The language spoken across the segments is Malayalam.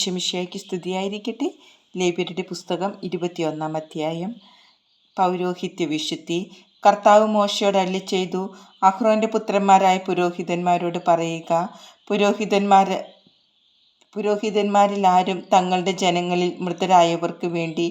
ക്ഷമിഷയ്ക്ക് സ്തുതിയായിരിക്കട്ടെ ലേബ്യരുടെ പുസ്തകം ഇരുപത്തിയൊന്നാം അധ്യായം. പൗരോഹിത്യ വിശുദ്ധി. കർത്താവ് മോശയോട് അല്ലി ചെയ്തു. അഹ്റോന്റെ പുത്രന്മാരായ പുരോഹിതന്മാരോട് പറയുക പുരോഹിതന്മാർ പുരോഹിതന്മാരിൽ ആരും തങ്ങളുടെ ജനങ്ങളിൽ മൃതരായവർക്ക് വേണ്ടി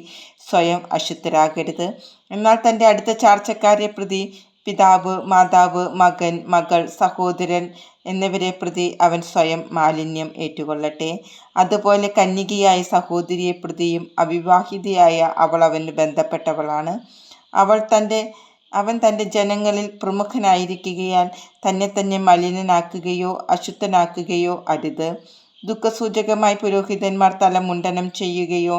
സ്വയം അശുദ്ധരാകരുത്. എന്നാൽ തന്റെ അടുത്ത ചാർച്ചക്കാരെ പ്രതി പിതാവ് മാതാവ് മകൻ മകൾ സഹോദരൻ എന്നിവരെ പ്രതി അവൻ സ്വയം മാലിന്യം ഏറ്റുകൊള്ളട്ടെ. അതുപോലെ കന്യകയായ സഹോദരിയെ പ്രതിയും അവിവാഹിതയായ അവൾ അവന് ബന്ധപ്പെട്ടവളാണ്. അവൾ തന്റെ അവൻ തന്റെ ജനങ്ങളിൽ പ്രമുഖനായിരിക്കുകയാൽ തന്നെ തന്നെ മലിനനാക്കുകയോ അശുദ്ധനാക്കുകയോ അരുത്. ദുഃഖസൂചകമായി പുരോഹിതന്മാർ തല മുണ്ടനം ചെയ്യുകയോ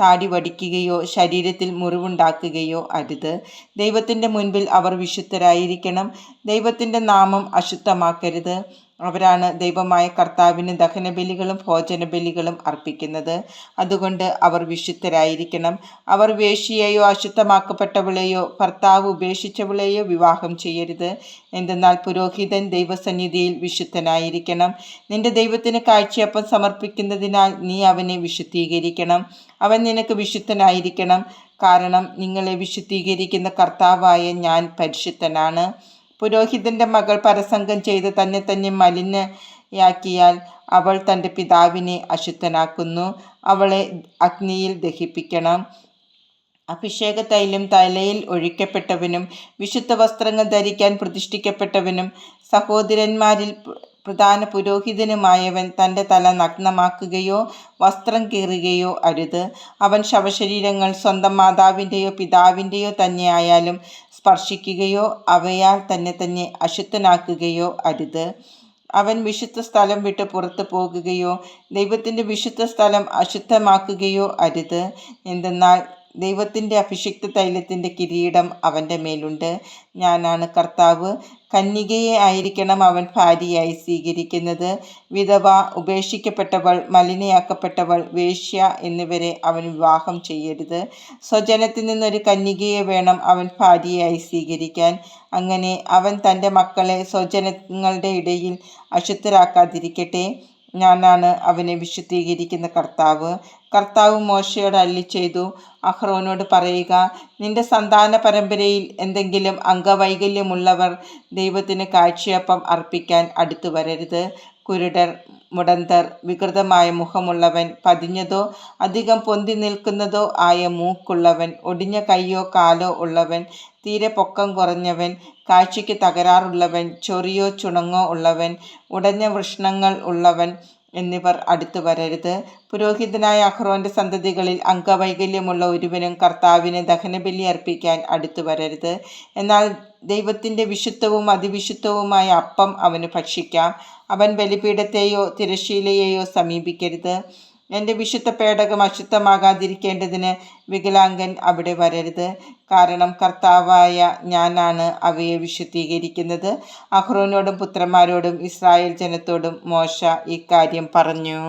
താടി വടിക്കുകയോ ശരീരത്തിൽ മുറിവുണ്ടാക്കുകയോ അരുത്. ദൈവത്തിന്റെ മുൻപിൽ അവർ വിശുദ്ധരായിരിക്കണം. ദൈവത്തിന്റെ നാമം അശുദ്ധമാക്കരുത്. അവരാണ് ദൈവമായ കർത്താവിന് ദഹനബലികളും ഭോജനബലികളും അർപ്പിക്കുന്നത്. അതുകൊണ്ട് അവർ വിശുദ്ധരായിരിക്കണം. അവർ വേശിയെയോ അശുദ്ധമാക്കപ്പെട്ടവളെയോ ഭർത്താവ് ഉപേക്ഷിച്ചവളെയോ വിവാഹം ചെയ്യരുത്. എന്തെന്നാൽ പുരോഹിതൻ ദൈവസന്നിധിയിൽ വിശുദ്ധനായിരിക്കണം. നിന്റെ ദൈവത്തിന് കാഴ്ചയപ്പം സമർപ്പിക്കുന്നതിനാൽ നീ അവനെ വിശുദ്ധീകരിക്കണം. അവൻ നിനക്ക് വിശുദ്ധനായിരിക്കണം. കാരണം നിങ്ങളെ വിശുദ്ധീകരിക്കുന്ന കർത്താവായ ഞാൻ പരിശുദ്ധനാണ്. പുരോഹിതന്റെ മകൾ പരസംഗം ചെയ്ത് തന്നെ തന്നെ മലിനയാക്കിയാൽ അവൾ തന്റെ പിതാവിനെ അശുദ്ധനാക്കുന്നു. അവളെ അഗ്നിയിൽ ദഹിപ്പിക്കണം. അഭിഷേക തൈലം തലയിൽ ഒഴിക്കപ്പെട്ടവനും വിശുദ്ധ വസ്ത്രങ്ങൾ ധരിക്കാൻ പ്രതിഷ്ഠിക്കപ്പെട്ടവനും സഹോദരന്മാരിൽ പ്രധാന പുരോഹിതനുമായവൻ തന്റെ തല നഗ്നമാക്കുകയോ വസ്ത്രം കീറുകയോ അരുത്. അവൻ ശവശരീരങ്ങൾ സ്വന്തം മാതാവിന്റെയോ പിതാവിന്റെയോ തന്നെയായാലും സ്പർശിക്കുകയോ അവയാൽ തന്നെ തന്നെ അശുദ്ധനാക്കുകയോ അരുത്. അവൻ വിശുദ്ധ സ്ഥലം വിട്ട് പുറത്തു പോകുകയോ ദൈവത്തിന്റെ വിശുദ്ധ സ്ഥലം അശുദ്ധമാക്കുകയോ അരുത്. എന്തെന്നാൽ ദൈവത്തിന്റെ അഭിഷിക്ത തൈലത്തിന്റെ കിരീടം അവന്റെ മേലുണ്ട്. ഞാനാണ് കർത്താവ്. കന്യകയെ ആയിരിക്കണം അവൻ ഭാര്യയായി സ്വീകരിക്കുന്നത്. വിധവ ഉപേക്ഷിക്കപ്പെട്ടവൾ മലിനയാക്കപ്പെട്ടവൾ വേശ്യ എന്നിവരെ അവൻ വിവാഹം ചെയ്യരുത്. സ്വജനത്തിൽ നിന്നൊരു കന്യകയെ വേണം അവൻ ഭാര്യയായി സ്വീകരിക്കാൻ. അങ്ങനെ അവൻ തന്റെ മക്കളെ സ്വജനങ്ങളുടെ ഇടയിൽ അശുദ്ധരാക്കാതിരിക്കട്ടെ. ഞാനാണ് അവനെ വിശുദ്ധീകരിക്കുന്ന കർത്താവ്. കർത്താവ് മോശയോട് അല്ലി ചെയ്തു. അഹ്റോനോട് പറയുക നിന്റെ സന്താന പരമ്പരയിൽ എന്തെങ്കിലും അംഗവൈകല്യമുള്ളവർ ദൈവത്തിന് കാഴ്ചയപ്പം അർപ്പിക്കാൻ അടുത്തു വരരുത്. കുരുടർ മുടന്തർ വികൃതമായ മുഖമുള്ളവൻ പതിഞ്ഞതോ അധികം പൊന്തി നിൽക്കുന്നതോ ആയ മൂക്കുള്ളവൻ ഒടിഞ്ഞ കൈയോ കാലോ ഉള്ളവൻ തീരെ പൊക്കം കുറഞ്ഞവൻ കാഴ്ചയ്ക്ക് തകരാറുള്ളവൻ ചൊറിയോ ചുണങ്ങോ ഉള്ളവൻ ഉടഞ്ഞ വൃഷ്ണങ്ങൾ ഉള്ളവൻ എന്നിവർ അടുത്തു വരരുത്. പുരോഹിതനായ അഹ്റോന്റെ സന്തതികളിൽ അംഗവൈകല്യമുള്ള ഒരുവനും കർത്താവിന് ദഹനബലി അർപ്പിക്കാൻ അടുത്തു വരരുത്. എന്നാൽ ദൈവത്തിന്റെ വിശുദ്ധവും അതിവിശുദ്ധവുമായ അപ്പം അവന് ഭക്ഷിക്കാം. അവൻ ബലിപീഠത്തെയോ തിരശീലയെയോ സമീപിക്കരുത്. എന്റെ വിശുദ്ധ പേടകം അശുദ്ധമാകാതിരിക്കേണ്ടതിന് വികലാംഗൻ അവിടെ വരരുത്. കാരണം കർത്താവായ ഞാനാണ് അവയെ വിശുദ്ധീകരിക്കുന്നത്. അഹ്റോനോടും പുത്രന്മാരോടും ഇസ്രായേൽ ജനത്തോടും മോശ ഇക്കാര്യം പറഞ്ഞു.